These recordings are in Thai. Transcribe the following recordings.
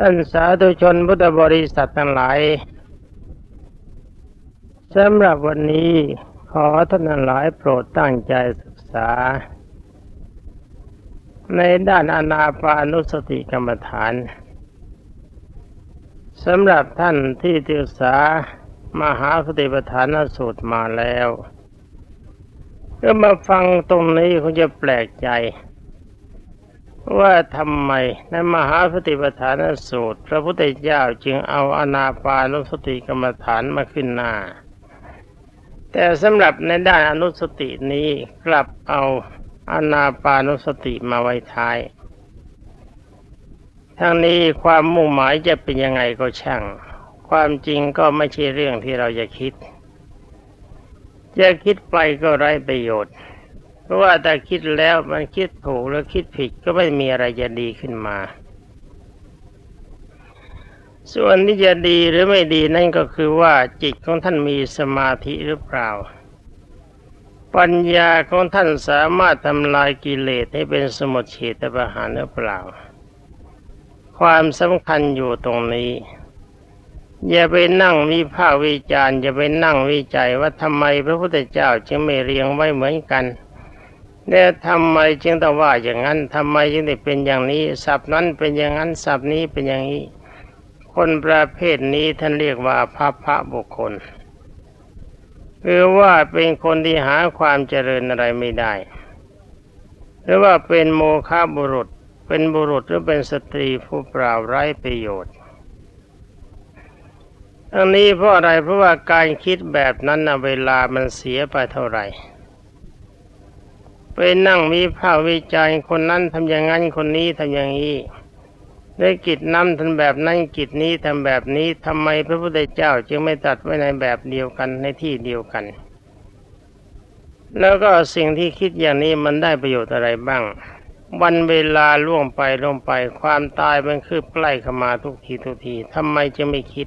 ท่านสาธุชนพุทธบริษัททั้งหลายสำหรับวันนี้ขอท่านทั้งหลายโปรดตั้งใจศึกษา ในด้านอนาปานุสติกรรมฐานสำหรับท่านที่ศึกษามหาสติปัฏฐานสูตรมาแล้วก็มาฟังตรงนี้คงจะแปลกใจ ว่าทำไมในมหาสติปัฏฐานสูตร พระพุทธเจ้าจึงเอาอนาปานุสติกรรมฐานมาขึ้นหน้า แต่สำหรับในด้านอนุสตินี้กลับเอาอนาปานุสติมาไว้ท้าย ทั้งนี้ความมุ่งหมายจะเป็นยังไงก็ช่าง ความจริงก็ไม่ใช่เรื่องที่เราจะคิด จะคิดไปก็ไร้ประโยชน์ เพราะว่าถ้าคิดแล้วมันคิดถูกแล้วคิดผิดก็ไม่มีอะไรจะดีขึ้นมา ส่วนที่จะดีหรือไม่ดีนั่นก็คือว่าจิตของท่านมีสมาธิหรือเปล่า ปัญญาของท่านสามารถทำลายกิเลสให้เป็นสมุทเฉตประหารหรือเปล่า ความสำคัญอยู่ตรงนี้อย่าไปนั่งวิพากษ์วิจารณ์อย่าไปนั่งวิจัยว่าทำไมพระพุทธเจ้าจึงไม่เรียงไว้เหมือนกัน เนี่ยทำไมจึงต้องว่าอย่างนั้นทำไมจึงได้เป็นอย่างนี้ศัพท์นั้นเป็นอย่างนั้นศัพท์นี้เป็นอย่างนี้ คนประเภทนี้ท่านเรียกว่าพระพระบุคคลคือว่าเป็นคนที่หาความเจริญอะไรไม่ได้ หรือว่าเป็นโมฆะบุรุษ เป็นบุรุษหรือเป็นสตรีผู้เปล่าไร้ประโยชน์ทั้งนี้เพราะอะไรเพราะว่าการคิดแบบนั้นนะเวลามันเสียไปเท่าไหร่ ไปนั่งวิพากษ์วิจารณ์คนนั้นทำอย่างนั้นคนนี้ทำอย่างนี้ได้กิจนั้นทำแบบนั้นกิจนี้ทำแบบนี้ทำไมพระพุทธเจ้าจึงไม่ตัดไว้ในแบบเดียวกันในที่เดียวกัน แล้วก็สิ่งที่คิดอย่างนี้มันได้ประโยชน์อะไรบ้าง วันเวลาล่วงไปล่วงไปความตายมันคืบใกล้เข้ามาทุกทีทุกทีทำไมจะไม่คิด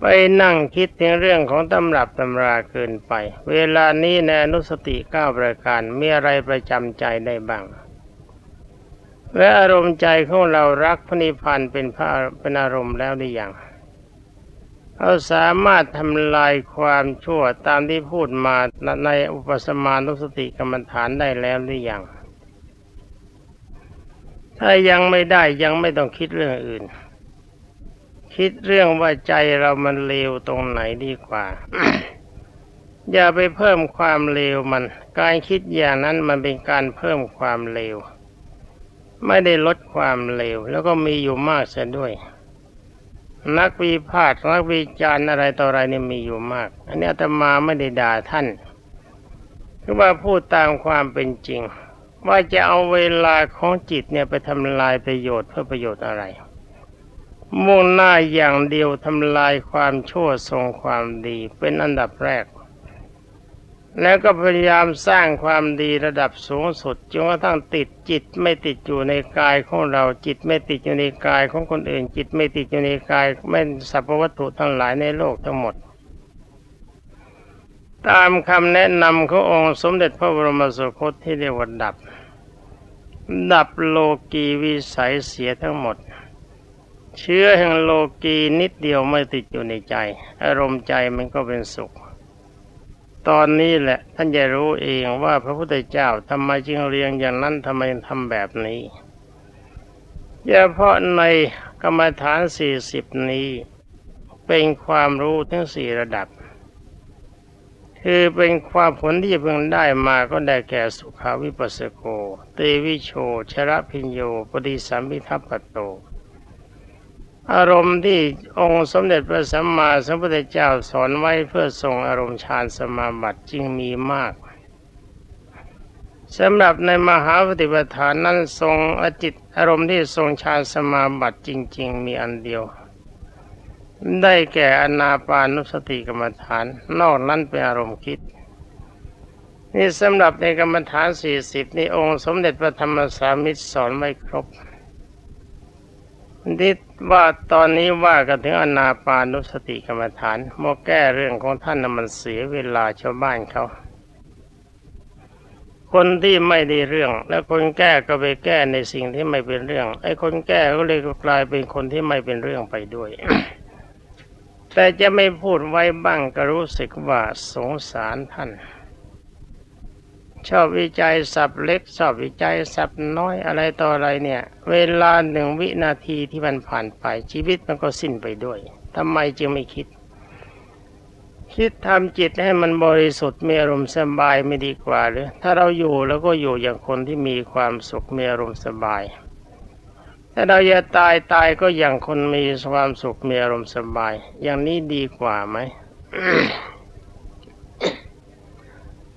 ไปนั่งคิดถึงเรื่องของตำรับตำราเกินไป เวลานี้ในอนุสติเก้าประการมีอะไรประจำใจได้บ้าง และอารมณ์ใจของเรารักพระนิพพานเป็นพระเป็นอารมณ์แล้วหรือยังเราสามารถทำลายความชั่วตามที่พูดมาในอุปสมานุสติกรรมฐานได้แล้วหรือยัง ถ้ายังไม่ได้ยังไม่ต้องคิดเรื่องอื่น คิดเรื่องว่าใจเรามันเลวตรงไหนดีกว่า อย่าไปเพิ่มความเลวมัน การคิดอย่างนั้นมันเป็นการเพิ่มความเลว ไม่ได้ลดความเลว แล้วก็มีอยู่มากเสียด้วย นักวิพากษ์นักวิจารณ์อะไรต่ออะไรเนี่ยมีอยู่มาก อันนี้อาตมาไม่ได้ด่าท่านคือว่าพูดตามความเป็นจริง ว่าจะเอาเวลาของจิตเนี่ยไปทำลายประโยชน์เพื่อประโยชน์อะไร มุ่งหน้าอย่างเดียวทำลายความชั่วทรงความดีเป็นอันดับแรก แล้วก็พยายามสร้างความดีระดับสูงสุดจนกระทั่งติดจิตไม่ติดอยู่ในกายของเราจิตไม่ติดอยู่ในกายของคนอื่น จิตไม่ติดอยู่ในกายไม่สรรพวัตถุทั้งหลายในโลกทั้งหมด ตามคำแนะนำขององค์สมเด็จพระบรมสุคตที่เรียกว่าดับ ดับโลกีวิสัยเสียทั้งหมด เชื้อแห่งโลกีนิดเดียวไม่ติดอยู่ในใจ อารมณ์ใจมันก็เป็นสุข ตอนนี้แหละท่านจะรู้เองว่าพระพุทธเจ้าทำไมจึงเรียงอย่างนั้นทำไมทำแบบนี้เฉพาะในกรรมฐานสี่สิบนี้เป็นความรู้ทั้งสี่ระดับ คือเป็นความผลที่เพิ่งได้มาก็ได้แก่สุขาวิปัสสโก เตวิโช ชระพิญโย ปฏิสัมพิทัปปโต อารมณ์ที่องค์สมเด็จพระสัมมาสัมพุทธเจ้าสอนไว้เพื่อทรงอารมณ์ฌานสมาบัติจึงมีมากสำหรับในมหาปฏิปทานนั้นทรงอจิตอารมณ์ที่ทรงฌานสมาบัติจริง ๆ มีอันเดียว ได้แก่อนาปานุสติกรรมฐาน นอกนั้นเป็นอารมณ์คิด นี่สำหรับในกรรมฐานสี่สิบนี่องค์ สมเด็จพระธรรมสามิตรสอนไว้ครบที่ ว่าตอนนี้ว่ากันถึงอนาปานุสติกรรมฐานโมแก้เรื่องของท่านน่ะมันเสียเวลาชาวบ้านเขา คนที่ไม่ได้เรื่อง แล้วคนแก้ก็ไปแก้ในสิ่งที่ไม่เป็นเรื่อง ไอ้คนแก้ก็เลยกลายเป็นคนที่ไม่เป็นเรื่องไปด้วย แต่จะไม่พูดไว้บ้างก็รู้สึกว่าสงสารท่าน ชอบวิจัยสับเล็กชอบวิจัยสับน้อยอะไรต่ออะไรเนี่ย เวลาหนึ่งวินาทีที่มันผ่านไปชีวิตมันก็สิ้นไปด้วยทำไมจึงไม่คิด คิดทำจิตให้มันบริสุทธิ์มีอารมณ์สบายไม่ดีกว่าหรือถ้าเราอยู่แล้วก็อยู่อย่างคนที่มีความสุขมีอารมณ์สบายถ้าเราจะตายตายก็อย่างคนมีความสุขมีอารมณ์สบาย อย่างนี้ดีกว่าไหม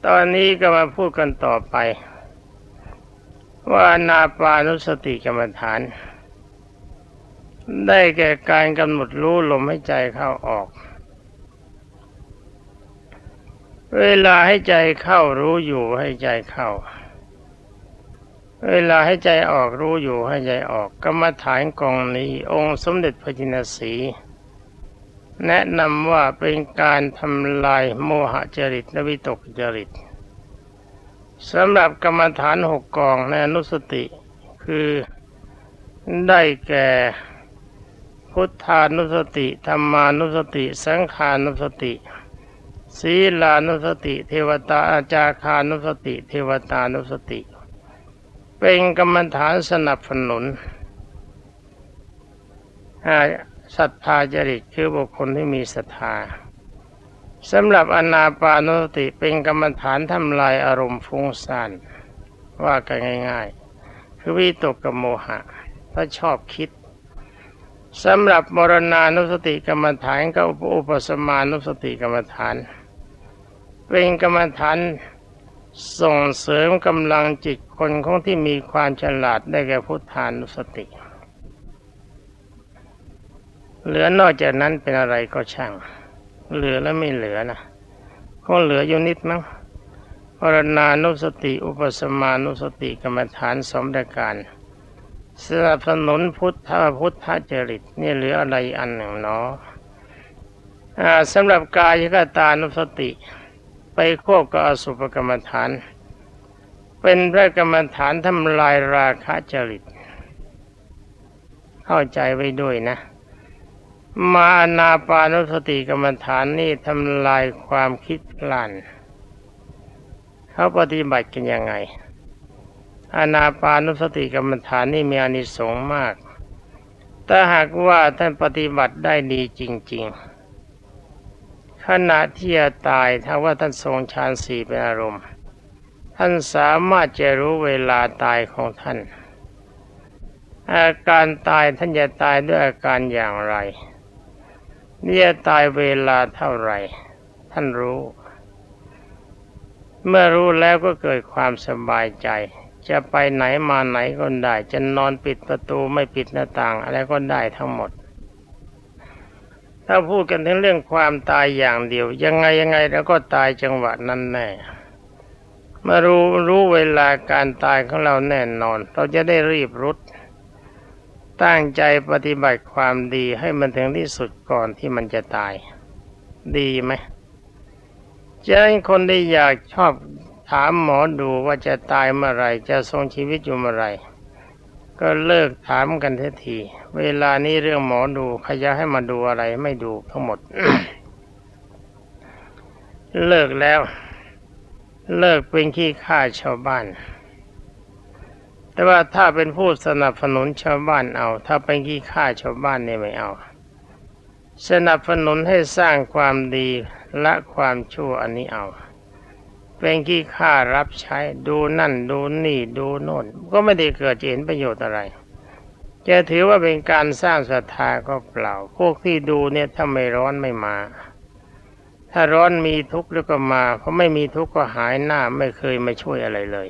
ตอนนี้ก็มาพูดกันต่อไป ว่านาปานุสติกรรมฐาน ได้แก่การกำหนดรู้ลมให้ใจเข้าออก เวลาให้ใจเข้ารู้อยู่ให้ใจเข้า เวลาให้ใจออกรู้อยู่ให้ใจออก กรรมฐานกองนี้ องค์สมเด็จพระจินสี แนะนำว่าเป็นการทำลายโมหจริตและวิตกจริตสำหรับกรรมฐานหกกองในอนุสติคือได้แก่พุทธานุสติธรรมานุสติ สังขานุสติ ศีลานุสติ เทวตาอาจาคานุสติ เทวตานุสติ เป็นกรรมฐานสนับสนุน ศรัทธาจริตคือบุคคลที่มีศรัทธาสำหรับอนาปานุสติเป็นกรรมฐานทำลายอารมณ์ฟุ้งซ่านว่ากันง่าย ๆ คือวิตกกับโมหะ ถ้าชอบคิดสำหรับมรณานุสติกรรมฐานกับอุปสมานุสติกรรมฐาน เป็นกรรมฐานส่งเสริมกำลังจิตคนของที่มีความฉลาดได้แก่พุทธานุสติ เหลือนอกจากนั้นเป็นอะไรก็ช่าง เหลือแล้วไม่เหลือนะคงเหลืออยู่นิดมั้งปรณานุสติ อุปสมานุสติกรรมฐานสมประการสนับสนุนพุทธพุทธจริตนี่เหลืออะไรอันหนึ่งเนาะสำหรับกายกตานุสติ ไปควบกับอสุภกรรมฐาน เป็นพระกรรมฐานทำลายราคะจริต เข้าใจไว้ด้วยนะ มานาปานุสติกรรมฐานนี่ทำลายความคิดลานเขาปฏิบัติกันยังไง อนาปานุสติกรรมฐานนี่มีอานิสงส์มากถ้าหากว่าท่านปฏิบัติได้ดีจริง ๆ ขณะที่จะตายถ้าว่าท่านทรงฌานสี่เป็นอารมณ์ ท่านสามารถจะรู้เวลาตายของท่าน อาการตายท่านจะตายด้วยอาการอย่างไร เนี่ยตายเวลาเท่าไหร่ ท่านรู้ เมื่อรู้แล้วก็เกิดความสบายใจ จะไปไหนมาไหนก็ได้ จะนอนปิดประตูไม่ปิดหน้าต่างอะไรก็ได้ทั้งหมด ถ้าพูดกันถึงเรื่องความตายอย่างเดียว ยังไงยังไงแล้วก็ตายจังหวะนั้นแน่มารู้รู้เวลาการตายของเราแน่นอน เราจะได้รีบรุด ตั้งใจปฏิบัติความดีให้มันถึงที่สุดก่อนที่มันจะตาย ดีไหมจะให้คนได้อยากชอบถามหมอดูว่าจะตายเมื่อไรจะทรงชีวิตอยู่เมื่อไรก็เลิกถามกันทีที เวลานี้เรื่องหมอดูใครจะให้มาดูอะไรไม่ดูทั้งหมด เลิกแล้ว เลิกเป็นขี้ข้าชาวบ้าน แต่ว่าถ้าเป็นผู้สนับสนุนชาวบ้านเอา ถ้าเป็นขี้ข้าชาวบ้านเนี่ยไม่เอา สนับสนุนให้สร้างความดีและความชั่วอันนี้เอา เป็นขี้ข้ารับใช้ดูนั่นดูนี่ดูโน่น ก็ไม่ได้เกิดเห็นประโยชน์อะไร จะถือว่าเป็นการสร้างศรัทธาก็เปล่า พวกที่ดูเนี่ยถ้าไม่ร้อนไม่มาถ้าร้อนมีทุกข์แล้วก็มาเพราะไม่มีทุกข์ก็หายหน้าไม่เคยมาช่วยอะไรเลย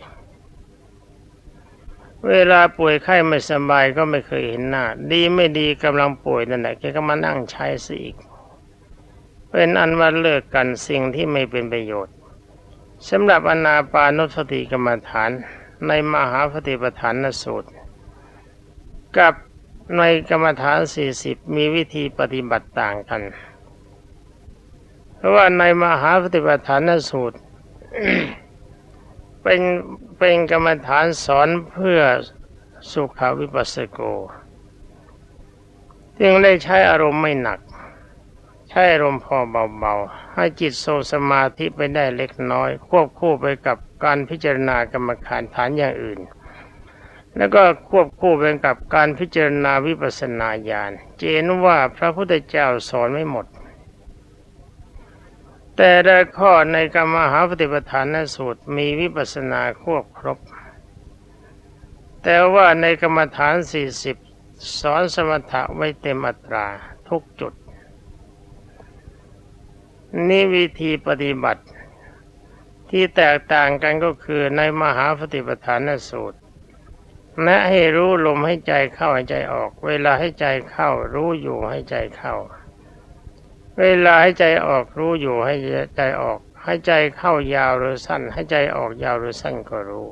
เวลาป่วยไข้ไม่สบายก็ไม่เคยเห็นหน้า ดีไม่ดีกำลังป่วยนั่นแหละแกก็มานั่งใช้สิอีก เป็นอันว่าเลิกกันสิ่งที่ไม่เป็นประโยชน์สำหรับอนาปานุสติกรรมฐาน ในมหาปฏิปทานนสูตร กับในกรรมฐานสี่สิบมีวิธีปฏิบัติต่างกัน เพราะว่าในมหาปฏิปทานนสูตร เป็นเป็นกรรมฐานสอนเพื่อสุขวิปัสสโก จึงได้ใช้อารมณ์ไม่หนัก ใช้อารมณ์พอเบาๆ ให้จิตทรงสมาธิไปได้เล็กน้อย ควบคู่ไปกับการพิจารณากรรมฐานฐานอย่างอื่น แล้วก็ควบคู่ไปกับการพิจารณาวิปัสสนาญาณเจนว่าพระพุทธเจ้าสอนไม่หมด แต่ละข้อในกรรมหาปฏิปทานสูตรมีวิปัสสนาควบครบ แต่ว่าในกรรมฐาน40สอนสมถะไว้เต็มอัตราทุกจุด นี่วิธีปฏิบัติที่แตกต่างกันก็คือในมหาปฏิปทานสูตรแนะให้รู้ลมให้ใจเข้าให้ใจออก เวลาให้ใจเข้ารู้อยู่ให้ใจเข้า เวลาให้ใจออกรู้อยู่ให้ใจออก ให้ใจเข้ายาวหรือสั้น ให้ใจออกยาวหรือสั้นก็รู้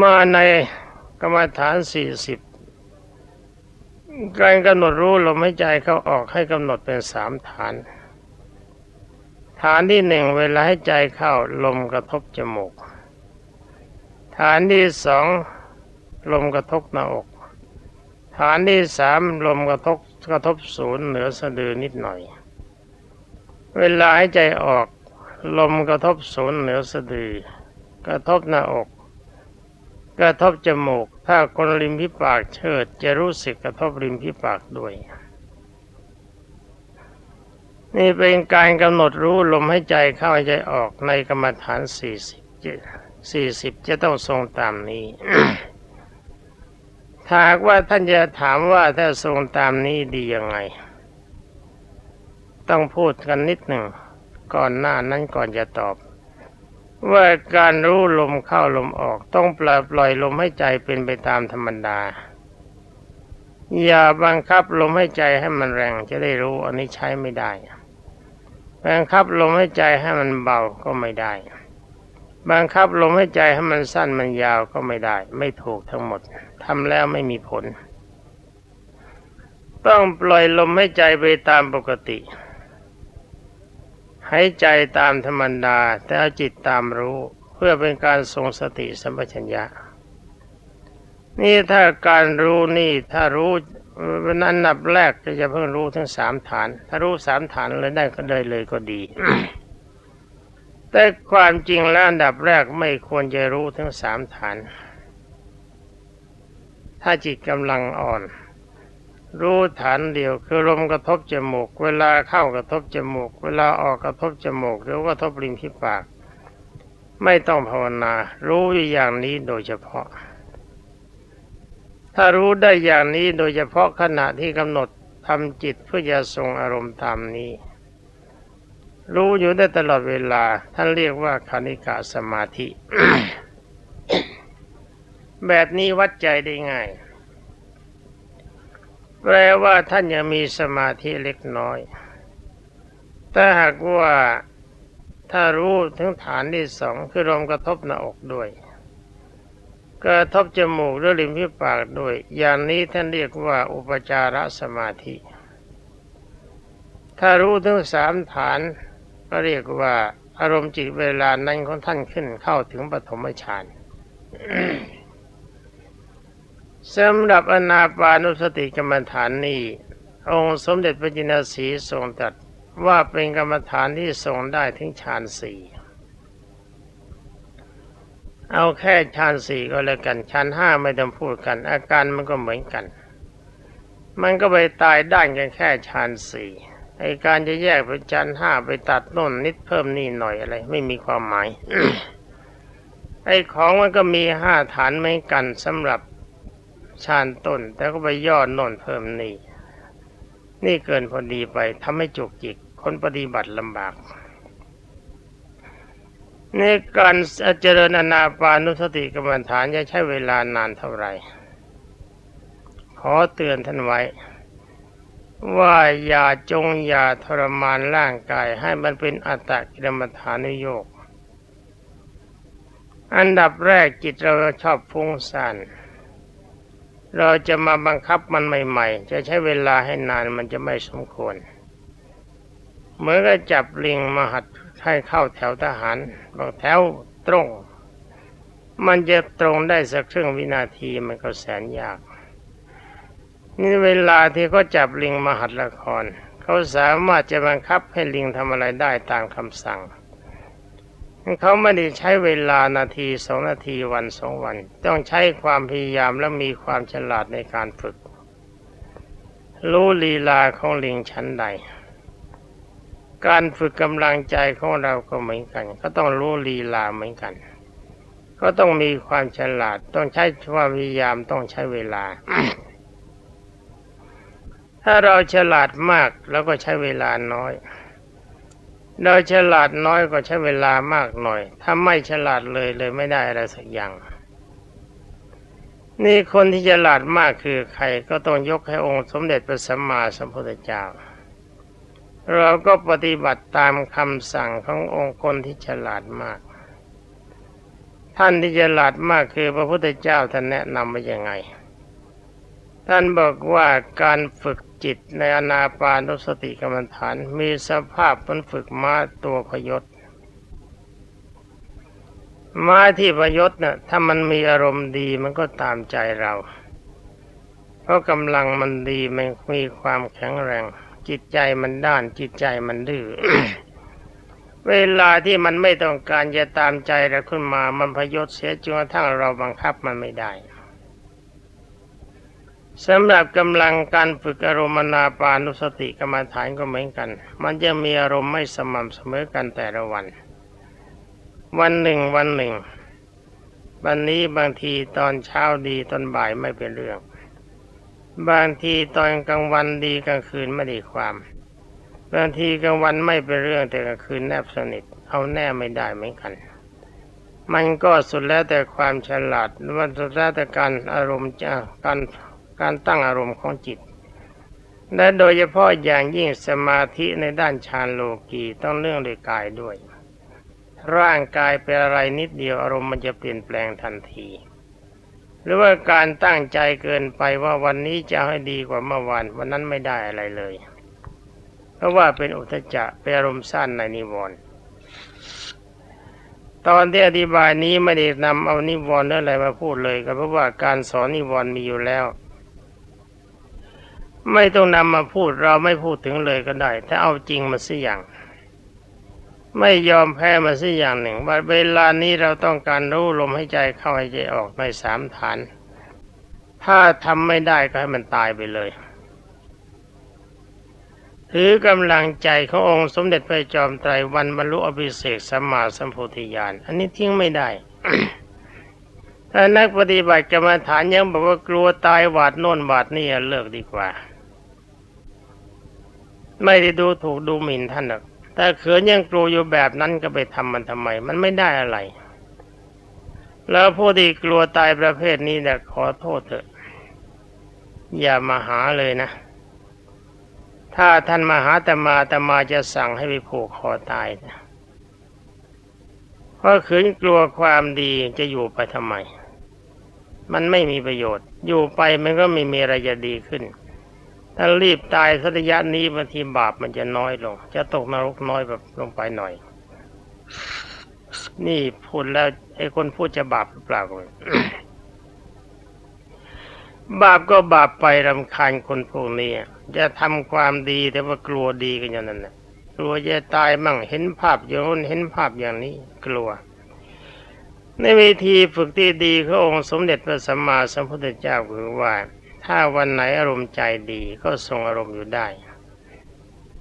มาในกรรมฐานสี่สิบการกำหนดรู้ลมให้ใจเข้าออกให้กำหนดเป็นสามฐาน ฐานที่หนึ่งเวลาให้ใจเข้าลมกระทบจมูก ฐานที่สองลมกระทบหน้าอก ฐานที่สามลมกระทบ กระทบศูนย์เหนือสะดือนิดหน่อย เวลาให้ใจออก ลมกระทบศูนย์เหนือสะดือ กระทบหน้าอก กระทบจมูก ถ้าคนริมพิปากเชิด จะรู้สึกกระทบริมพิปากด้วย นี่เป็นการกำหนดรู้ลมให้ใจเข้าให้ใจออกในกรรมฐานสี่สิบสี่สิบจะต้องทรงตามนี้ ถ้าหากว่าท่านจะถามว่าถ้าทรงตามนี้ดียังไง ต้องพูดกันนิดหนึ่ง ก่อนหน้านั้นก่อนจะตอบ ว่าการรู้ลมเข้าลมออก ต้องปล่อยปล่อยลมให้ใจเป็นไปตามธรรมดา อย่าบังคับลมให้ใจให้มันแรงจะได้รู้อันนี้ใช้ไม่ได้ บังคับลมให้ใจให้มันเบาก็ไม่ได้ บังคับลมให้ใจให้มันสั้นมันยาวก็ไม่ได้ ไม่ถูกทั้งหมด ทำแล้วไม่มีผล ต้องปล่อยลมให้ใจไปตามปกติหายใจตามธรรมดาแต่เอาจิตตามรู้เพื่อเป็นการทรงสติสัมปชัญญะ นี่ถ้าการรู้นี่ถ้ารู้วันนั้นนับแรกจะจะเพิ่งรู้ทั้งสามฐาน ถ้ารู้สามฐานเลยได้ก็ได้เลยก็ดี แต่ความจริงแล้วอันดับแรกไม่ควรจะรู้ทั้งสามฐาน ถ้าจิตกำลังอ่อน รู้ฐานเดียวคือลมกระทบจมูก เวลาเข้ากระทบจมูก เวลาออกกระทบจมูก หรือกระทบริมที่ปาก ไม่ต้องภาวนา รู้อย่างนี้โดยเฉพาะ ถ้ารู้ได้อย่างนี้โดยเฉพาะขณะที่กำหนดทำจิตเพื่อจะทรงอารมณ์ตามนี้ รู้อยู่ได้ตลอดเวลา ท่านเรียกว่าคณิกาสมาธิ แบบนี้วัดใจได้ง่าย แปลว่าท่านยังมีสมาธิเล็กน้อยแต่หากว่าถ้ารู้ถึงฐานที่สองคือลมกระทบหน้าอกด้วย กระทบจมูกหรือริมฝีปากด้วย อย่างนี้ท่านเรียกว่าอุปจารสมาธิ ถ้ารู้ถึงสามฐานก็เรียกว่าอารมณ์จิตเวลานั้นของท่านขึ้นเข้าถึงปฐมฌาน สำหรับอนาปานุสติกรรมฐานนี้ องค์สมเด็จพระจินสีทรงตรัสว่าเป็นกรรมฐานที่ทรงได้ถึงฌานสี่เอาแค่ฌานสี่ก็แล้วกันฌานห้าไม่ต้องพูดกัน อาการมันก็เหมือนกัน มันก็ไปตายด้านกันแค่ฌานสี่ไอการจะแยกเป็นฌานห้าไปตัดน่นนิดเพิ่มนี่หน่อยอะไร ไม่มีความหมายไอของมันก็มีห้าฐานเหมือนกันสำหรับ ฌานต้นแต่ก็ไปย่อโน่นเพิ่มนี่ นี่เกินพอดีไปทำให้จุกจิก คนปฏิบัติลำบาก ในการเจริญอนาปานุสติกรรมฐานจะใช้เวลานานเท่าไหร่ ขอเตือนท่านไว้ ว่าอย่าจงอย่าทรมานร่างกายให้มันเป็นอัตตกิรมฐานุโยกอันดับแรกจิตเราชอบฟุ้งซ่าน เราจะมาบังคับมันใหม่ ๆ จะใช้เวลาให้นานมันจะไม่สมควรเหมือนกับจับลิงมาหัดให้เข้าแถวทหารบอกแถวตรง มันจะตรงได้สักครึ่งวินาทีมันก็แสนยาก นี่เวลาที่เขาจับลิงมาหัดละคร เขาสามารถจะบังคับให้ลิงทำอะไรได้ตามคำสั่ง เขาไม่ได้ใช้เวลานาทีสองนาทีวันสองวัน ต้องใช้ความพยายามและมีความฉลาดในการฝึก รู้ลีลาของลิงชั้นใด การฝึกกำลังใจของเราก็เหมือนกัน ก็ต้องรู้ลีลาเหมือนกัน ก็ต้องมีความฉลาด ต้องใช้ความพยายามต้องใช้เวลา ถ้าเราฉลาดมากแล้วก็ใช้เวลาน้อย เราฉลาดน้อยก็ใช้เวลามากหน่อย ถ้าไม่ฉลาดเลยเลยไม่ได้อะไรสักอย่าง นี่คนที่ฉลาดมากคือใครก็ต้องยกให้องค์สมเด็จพระสัมมาสัมพุทธเจ้า เราก็ปฏิบัติตามคำสั่งขององค์คนที่ฉลาดมาก ท่านที่ฉลาดมากคือพระพุทธเจ้าท่านแนะนำมาอย่างไง ท่านบอกว่าการฝึกจิตในอนาปานุสติกรรมฐาน มีสภาพมันฝึกม้าตัวพยศม้าที่พยศเน่ะถ้ามันมีอารมณ์ดีมันก็ตามใจเรา เพราะกำลังมันดีมันมีความแข็งแรง จิตใจมันด้านจิตใจมันดื้อเวลาที่มันไม่ต้องการจะตามใจเราขึ้นมา มันพยศเสียจนกระทั่งเราบังคับมันไม่ได้ สำหรับกำลังการฝึกอารมณ์นาปานุสติกรรมฐานก็เหมือนกัน มันจะมีอารมณ์ไม่สม่ำเสมอกันแต่ละวัน วันหนึ่งวันหนึ่ง วันนี้บางทีตอนเช้าดีตอนบ่ายไม่เป็นเรื่อง บางทีตอนกลางวันดีกลางคืนไม่ด้ความ บางทีกลางวันไม่เป็นเรื่องแต่กลางคืนแนบสนิท เอาแน่ไม่ได้เหมือนกัน มันก็สุดแล้วแต่ความฉลาดมันสุดแล้วแต่การอารมณ์จะการ การตั้งอารมณ์ของจิต และโดยเฉพาะอย่างยิ่งสมาธิในด้านฌานโลกีต้องเรื่องด้วยกายด้วย ร่างกายเป็นอะไรนิดเดียวอารมณ์มันจะเปลี่ยนแปลงทันที หรือว่าการตั้งใจเกินไปว่าวันนี้จะให้ดีกว่าเมื่อวานวันนั้นไม่ได้อะไรเลย เพราะว่าเป็นอุทจจะเป็นอารมณ์สั้นในนิวรณ์ตอนที่อธิบายนี้ไม่ได้นำเอานิวรณ์อะไรมาพูดเลยก็เพราะว่าการสอนนิวรณ์มีอยู่แล้ว ไม่ต้องนำมาพูดเราไม่พูดถึงเลยก็ได้ ถ้าเอาจริงมาสิอย่าง ไม่ยอมแพ้มาสิอย่างหนึ่งว่าเวลานี้เราต้องการรู้ลมให้ใจเข้าให้ใจออกในสามฐาน ถ้าทำไม่ได้ก็ให้มันตายไปเลย ถือกำลังใจขององค์สมเด็จพระจอมไตรวันบรรลุอภิเศกสัมมาสัมโพธิญาณอันนี้ทิ้งไม่ได้ถ้านักปฏิบัติกรรมฐานยังบอกว่ากลัวตายหวาดโน่นหวาดนี่เลิกดีกว่า ไม่ได้ดูถูกดูหมิ่นท่านหรอกแต่เขืนยังกลัวอยู่แบบนั้นก็ไปทำมันทำไม มันไม่ได้อะไร แล้วผู้ที่กลัวตายประเภทนี้เนี่ยขอโทษเถอะ อย่ามาหาเลยนะ ถ้าท่านมาหาแต่มาแต่มาจะสั่งให้ไปผูกคอตายนะเพราะขืนกลัวความดีจะอยู่ไปทำไม มันไม่มีประโยชน์ อยู่ไปมันก็ไม่มีอะไรจะดีขึ้น ถ้ารีบตายสัระยะนี้บางทีบาปมันจะน้อยลง จะตกนรกน้อยแบบลงไปหน่อย นี่พูดแล้วไอ้คนพูดจะบาปหรือเปล่าก็ไม่บาปก็บาปไปรำคาญคนพวกนี้จะทำความดีแต่ว่ากลัวดีกันอย่างนั้นนะกลัวจะตายมั่งเห็นภาพอย่างนู้นเห็นภาพอย่างนี้ กลัว ในวิธีฝึกที่ดีขององค์สมเด็จพระสัมมาสัมพุทธเจ้าคือว่า ถ้าวันไหนอารมณ์ใจดีก็ทรงอารมณ์อยู่ได้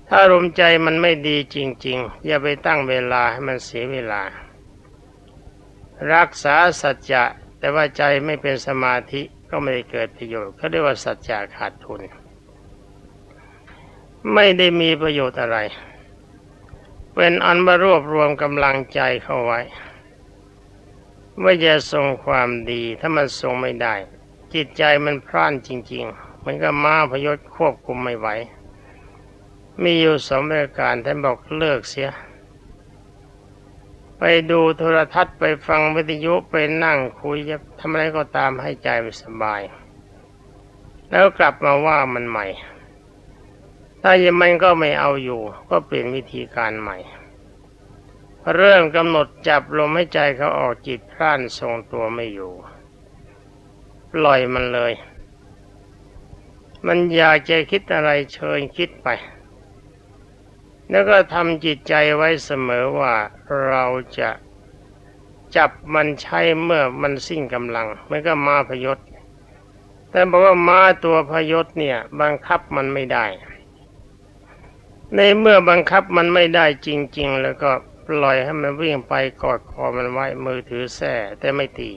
ถ้าอารมณ์ใจมันไม่ดีจริง ๆ อย่าไปตั้งเวลาให้มันเสียเวลา รักษาสัจจะแต่ว่าใจไม่เป็นสมาธิก็ไม่ได้เกิดประโยชน์เขาเรียกว่าสัจจะขาดทุน ไม่ได้มีประโยชน์อะไร เป็นอันมารวบรวมกำลังใจเข้าไว้ว่าจะทรงความดีถ้ามันทรงไม่ได้ จิตใจมันพร่านจริง ๆ มันก็มาพยศควบคุมไม่ไหว มีอยู่สองปรการท่านบอกเลิกเสีย ไปดูโทรทัศน์ไปฟังวิทยุไปนั่งคุยจะทำอะไรก็ตามให้ใจมันสบาย แล้วกลับมาว่ามันใหม่ ถ้ายังมันก็ไม่เอาอยู่ ก็เปลี่ยนวิธีการใหม่เริ่มกำหนดจับลมให้ใจเขาออกจิตพร่านทรงตัวไม่อยู่ ปล่อยมันเลย มันอยากจะคิดอะไรเชิญคิดไป แล้วก็ทำจิตใจไว้เสมอว่าเราจะจับมันใช้เมื่อมันสิ้นกำลังมันก็มาพยศ แต่บอกว่ามาตัวพยศเนี่ยบังคับมันไม่ได้ ในเมื่อบังคับมันไม่ได้จริง ๆ แล้วก็ปล่อยให้มันวิ่งไปกอดคอมันไว้มือถือแส้แต่ไม่ตี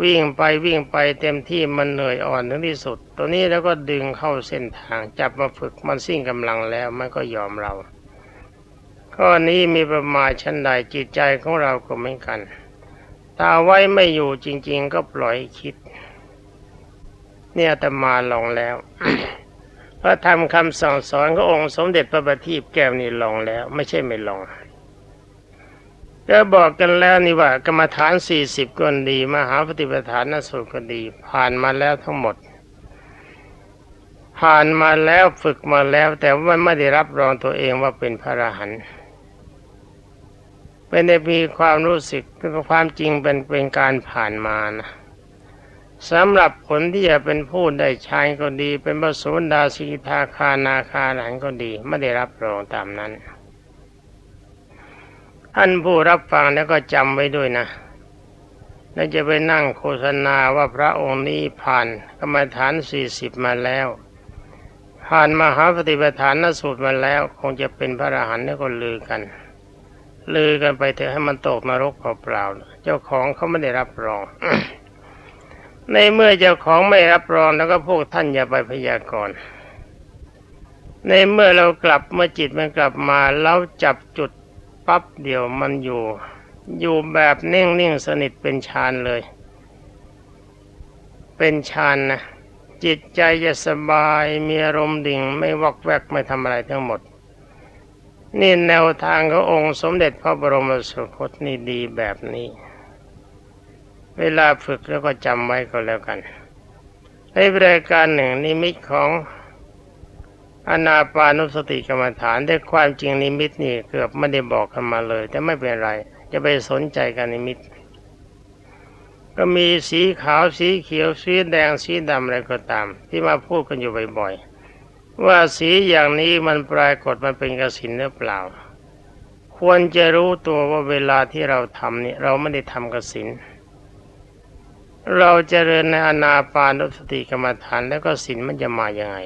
วิ่งไปวิ่งไปเต็มที่มันเหนื่อยอ่อนถึงที่สุด ตัวนี้แล้วก็ดึงเข้าเส้นทางจับมาฝึกมันสิ้นกำลังแล้วมันก็ยอมเราข้อนี้มีประมาณชั้นใดจิตใจของเราก็เหมือนกันตาไว้ไม่อยู่จริง ๆ ก็ปล่อยคิด เนี่ยแต่มาลองแล้วพระธรรมคำสั่งสอนขององค์สมเด็จพระบัณฑิตแก้วนี่ลองแล้ว ไม่ใช่ไม่ลอง ก็บอกกันแล้วนี่ว่ากรรมฐานสี่สิบก็ดี มหาปฏิปทานนสูตรก็ดี ผ่านมาแล้วทั้งหมด ผ่านมาแล้วฝึกมาแล้ว แต่ว่าไม่ได้รับรองตัวเองว่าเป็นพระอรหันต์เป็นได้มีความรู้สึกความจริงเป็นเป็นการผ่านมานะสำหรับผลที่จะเป็นผู้ได้ฌานก็ดี เป็นพระโสดาสีทาคานาคาหลังก็ดี ไม่ได้รับรองตามนั้น ท่านผู้รับฟังแล้วก็จำไว้ด้วยนะแล้วจะไปนั่งโฆษณาว่าพระองค์นี้ผ่านกรรมฐานสี่สิบมาแล้ว ผ่านมหาปฏิปทานนสูตรมาแล้ว คงจะเป็นพระอรหันต์แล้วก็ลือกัน ลือกันไปเถอะให้มันตกนรกเปล่าๆเจ้าของเขาไม่ได้รับรอง ในเมื่อเจ้าของไม่รับรองแล้วก็พวกท่านอย่าไปพยากรณ์ในเมื่อเรากลับเมื่อจิตมันกลับมาเราจับจุด ปั๊บเดียวมันอยู่ อยู่แบบเน่งนิ่งสนิทเป็นฌานเลย เป็นฌานนะจิตใจจะสบายมีอารมณ์ดิ่งไม่วอกแวกไม่ทำอะไรทั้งหมด นี่แนวทางขององค์สมเด็จพระบรมสุคตนี่ดีแบบนี้ เวลาฝึกแล้วก็จำไว้ก็แล้วกันในรายการหนึ่งนิมิตของ อนาปานุสติกรรมฐานได้ความจริงนิมิตนี่เกือบไม่ได้บอกกันมาเลย แต่ไม่เป็นไร จะไปสนใจกันนิมิต ก็มีสีขาวสีเขียวสีแดงสีดำอะไรก็ตาม ที่มาพูดกันอยู่บ่อยๆว่าสีอย่างนี้มันปรากฏมันเป็นกสินหรือเปล่า ควรจะรู้ตัวว่าเวลาที่เราทำนี่เราไม่ได้ทำกสินเราจเจริญในอนาปานุสติกรรมฐานแล้วก็สินมันจะมาอย่างไง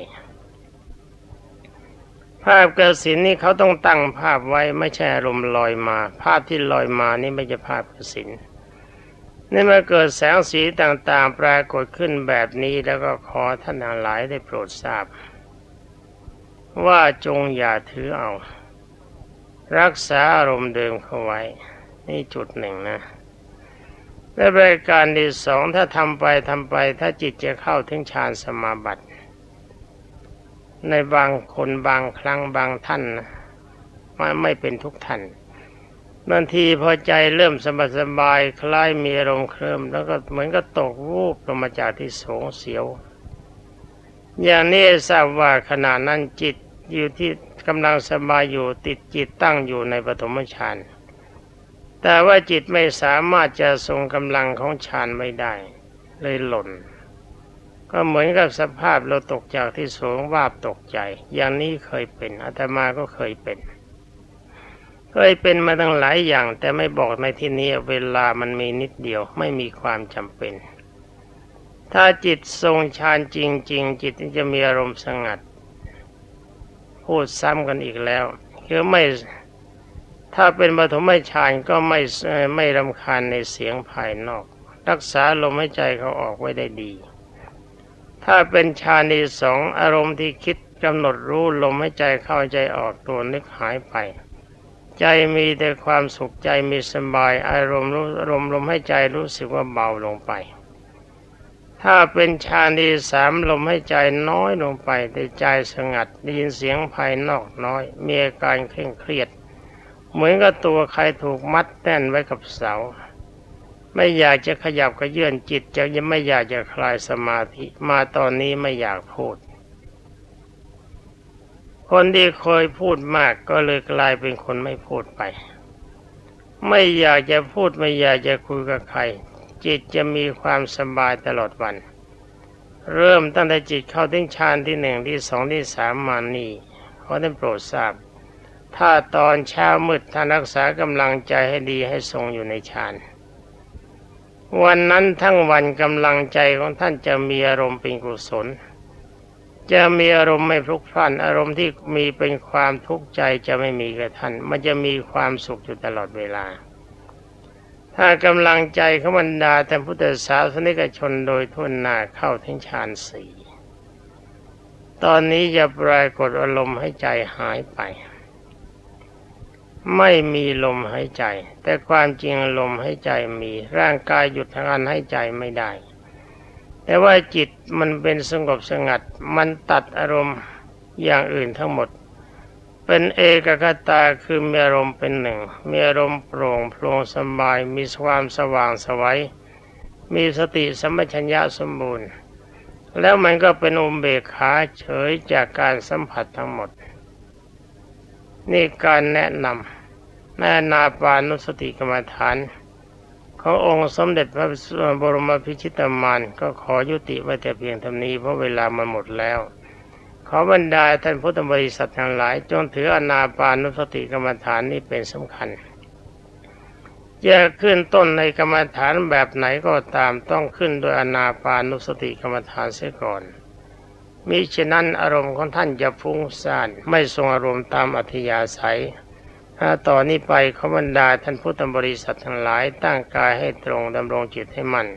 ภาพกสินนี่เขาต้องตั้งภาพไว้ไม่ใช่อารมณ์ลอยมา ภาพที่ลอยมานี่ไม่ใช่ภาพกสินนี่มาเกิดแสงสีต่างๆ ปรากฏขึ้นแบบนี้แล้วก็ขอท่านทั้งหลายได้โปรดทราบ ว่าจงอย่าถือเอา รักษาอารมณ์เดิมเข้าไว้ นี่จุดหนึ่งนะและรายการที่สองถ้าทำไปทำไป ถ้าจิตจะเข้าถึงฌานสมาบัติ ในบางคนบางครั้งบางท่านมันไม่เป็นทุกท่านบางทีพอใจเริ่มสบายสบายคล้ายมีอารมณ์เคลิ้มแล้วก็เหมือนก็ตกวูบลงมาจากที่สูงเสียว อย่างนี้ทราบว่าขณะนั้นจิตอยู่ที่กำลังสบายอยู่ติดจิตตั้งอยู่ในปฐมฌานแต่ว่าจิตไม่สามารถจะทรงกำลังของฌานไม่ได้ เลยหล่น ก็เหมือนกับสภาพเราตกจากที่สูงวาบตกใจ อย่างนี้เคยเป็นอาตมาก็เคยเป็น เคยเป็นมาตั้งหลายอย่าง แต่ไม่บอกในที่นี้เวลามันมีนิดเดียวไม่มีความจำเป็น ถ้าจิตทรงฌานจริง ๆ จิตจะมีอารมณ์สงัด พูดซ้ำกันอีกแล้วคือไม่ถ้าเป็นปฐมฌานก็ไม่ไม่รำคาญในเสียงภายนอก รักษาลมหายใจเขาออกไว้ได้ดี ถ้าเป็นฌานที่สองอารมณ์ที่คิดกำหนดรู้ลมใหายใจเข้าใจออกตัวนึกหายไป ใจมีแต่ความสุขใจมีสบาย อารมณ์รู้อารมณ์ลมใหายใจรู้สึกว่าเบาลงไป ถ้าเป็นฌานที่สามลมใหายใจน้อยลงไปแต่ใจสงัดได้ยินเสียงภายนอกน้อย มีอาการเคร่งเครียด เหมือนกับตัวใครถูกมัดแน่นไว้กับเสา ไม่อยากจะขยับกระเยื่อนจิตจะยังไม่อยากจะคลายสมาธิมาตอนนี้ไม่อยากพูด คนที่เคยพูดมากก็เลยกลายเป็นคนไม่พูดไป ไม่อยากจะพูดไม่อยากจะคุยกับใคร จิตจะมีความสบายตลอดวัน เริ่มตั้งแต่จิตเข้าถึงฌานที่หนึ่งที่สองที่สามมานี่ขอท่านโปรดทราบ ถ้าตอนเช้ามืดท่านรักษากำลังใจให้ดีให้ทรงอยู่ในฌาน วันนั้นทั้งวันกำลังใจของท่านจะมีอารมณ์เป็นกุศล จะมีอารมณ์ไม่พลุกพล่านอารมณ์ที่มีเป็นความทุกข์ใจจะไม่มีกับท่าน มันจะมีความสุขอยู่ตลอดเวลา ถ้ากำลังใจของบรรดาท่านพุทธศาสนิกชนโดยทุนนาเข้าถึงฌานสี่ตอนนี้จะปรากฏอารมณ์ให้ใจหายไป ไม่มีลมหายใจ แต่ความจริงลมหายใจมีร่างกายหยุดทางการหายใจไม่ได้ แต่ว่าจิตมันเป็นสงบสงัด มันตัดอารมณ์อย่างอื่นทั้งหมด เป็นเอกคตาคือมีอารมณ์เป็นหนึ่ง มีอารมณ์โปร่งโปร่งสบาย มีความสว่างสวัยมีสติสัมปชัญญะสมบูรณ์ แล้วมันก็เป็นอุเบกขาเฉยจากการสัมผัสทั้งหมด นี่การแนะนำ ในอนาปานุสติกรรมฐานขององค์สมเด็จพระบรมพิชิตามานก็ขอยุติไว้แต่เพียงเท่านี้เพราะเวลามันหมดแล้ว ขอบรรดาท่านพุทธบริษัททั้งหลาย จงถืออนาปานุสติกรรมฐานนี้เป็นสำคัญจะขึ้นต้นในกรรมฐานแบบไหนก็ตามต้องขึ้นโดยอนาปานุสติกรรมฐานเสียก่อนมิฉะนั้นอารมณ์ของท่านจะฟุ้งซ่านไม่ทรงอารมณ์ตามอัธยาศัย ถ้าต่อนนี้ไปขบรรดาท่านพุทธบริษัททั้งหลายตั้งกายให้ตรงดำรงจิตให้มั่น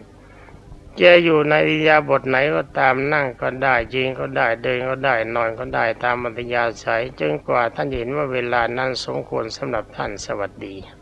จะอยู่ในอิยาบทไหนก็ตามนั่งก็ได้ยืนก็ได้เดินก็ได้นอนก็ได้ตามมัธยาศัยจนกว่าท่านเห็นว่าเวลานั้นสมควรสำหรับท่านสวัสดี